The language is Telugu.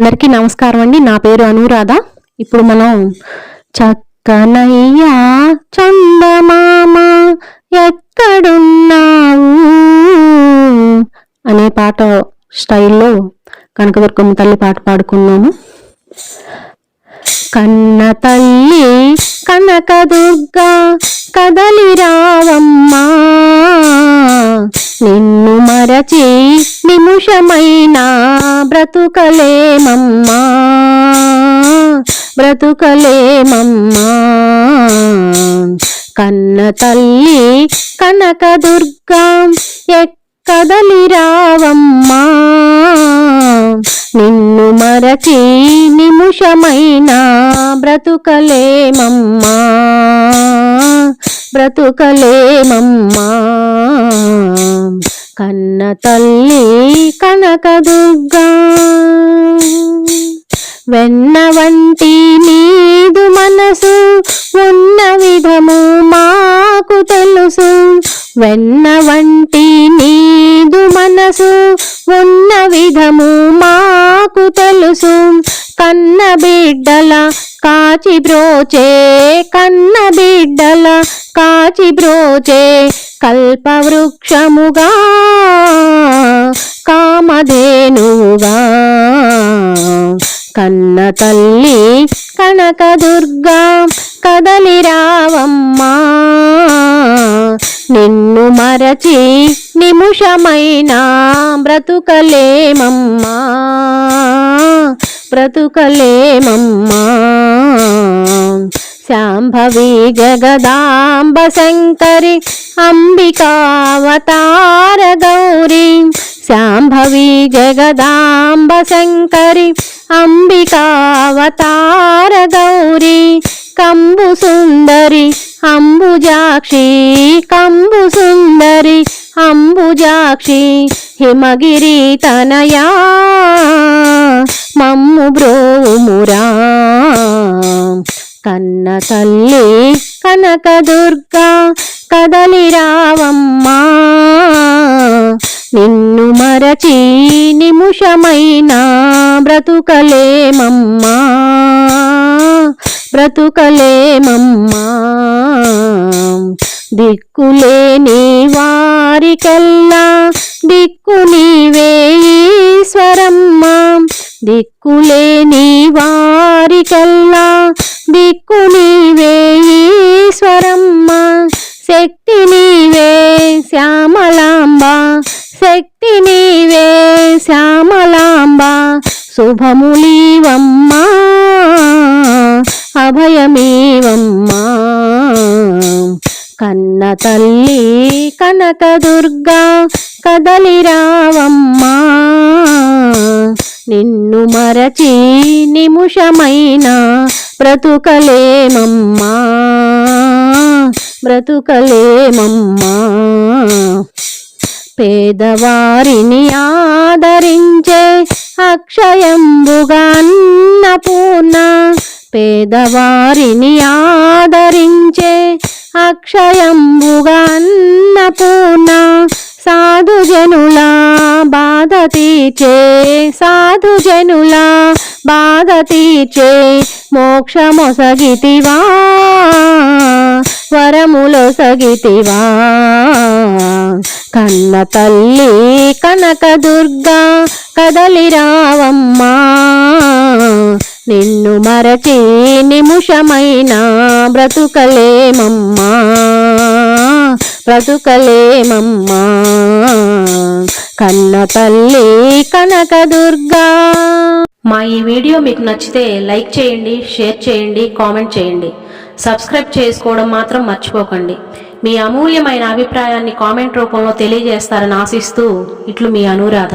అందరికీ నమస్కారం అండి. నా పేరు అనురాధ. ఇప్పుడు మనం చక్కనయ్యా చందమామ ఎక్కడున్నావు అనే పాట స్టైల్లో కనకదుర్గమ్మ తల్లి పాట పాడుకున్నాము. కన్న తల్లి కనకదుర్గ కదలి రావమ్మా. నిన్ను మరచి నిముషమై బ్రతుకలేమమ్మా బ్రతుకలేమమ్మా. కన్న తల్లి కనకదుర్గం ఎక్కదలి రావమ్మా. నిన్ను మరచి నిముషమైనా బ్రతుకలేమమ్మా బ్రతుకలేమమ్మా. కన్న తల్లి కనకదుర్గా. వెన్న వంటి నీదు మనసు ఉన్న విధము మాకు తెలుసు. వెన్న వంటి నీదు మనసు ఉన్న విధము మాకు తెలుసు. కన్న బిడ్డల కాచి బ్రోచే కన్న బిడ్డల కాచి బ్రోచే కల్పవృక్షముగా కామధేనుగా కన్న తల్లి కనకదుర్గా కదలి రావమ్మా. నిన్ను మరచి నిముషమైనా బ్రతుకలేమమ్మా. బ్రతుకలేమమ్మా. శాంభవి జగదాంబ శంకరి అంబికావతార గౌరీ. శాంభవి జగదాంబ శంకరి అంబికావతార గౌరీ. కంబు సుందరి అంబుజాక్షి. కంబు సుందరి అంబుజాక్షి. హిమగిరి తనయా మమ్ము బ్రోమురా కన్న తల్లి కనకదుర్గా కదలి రావమ్మా. నిన్ను మరచి నిమిషమైనా బ్రతుకలేమమ్మా. బ్రతుకలేమమ్మా. దిక్కులేని వారికల్లా దిక్కుని దిక్కులేని వారికల్లా దిక్కు నీవే ఈశ్వరమ్మ. శక్తి నీవే శ్యామలాంబ. శక్తి నీవే శ్యామలాంబ. శుభములీవమ్మా అభయమేవమ్మా. కన్న తల్లి కనకదుర్గా కదలిరావమ్మా. నిన్ను మరచి నిముషమైనా బ్రతుకలేమమ్మా బ్రతుకలేమమ్మా. పేదవారిని ఆదరించే అక్షయంబుగా అన్నపూర్ణ పేదవారిని ఆదరించే అక్షయంబుగా అన్నపూర్ణ తీర్చే సాధు జనుల బాధ తీర్చే మోక్షమొసగితివా వరములో సగితివా. కన్న తల్లి కనకదుర్గా కదలి రావమ్మా నిన్ను మరచి నిముషమైన బ్రతుకలేమమ్మా బ్రతుకలేమమ్మా. కన్న తల్లి కనకదుర్గా మా ఈ వీడియో మీకు నచ్చితే లైక్ చేయండి షేర్ చేయండి కామెంట్ చేయండి. సబ్స్క్రైబ్ చేసుకోవడం మాత్రం మర్చిపోకండి. మీ అమూల్యమైన అభిప్రాయాన్ని కామెంట్ రూపంలో తెలియజేస్తారని ఆశిస్తూ ఇట్లు మీ అనురాధ.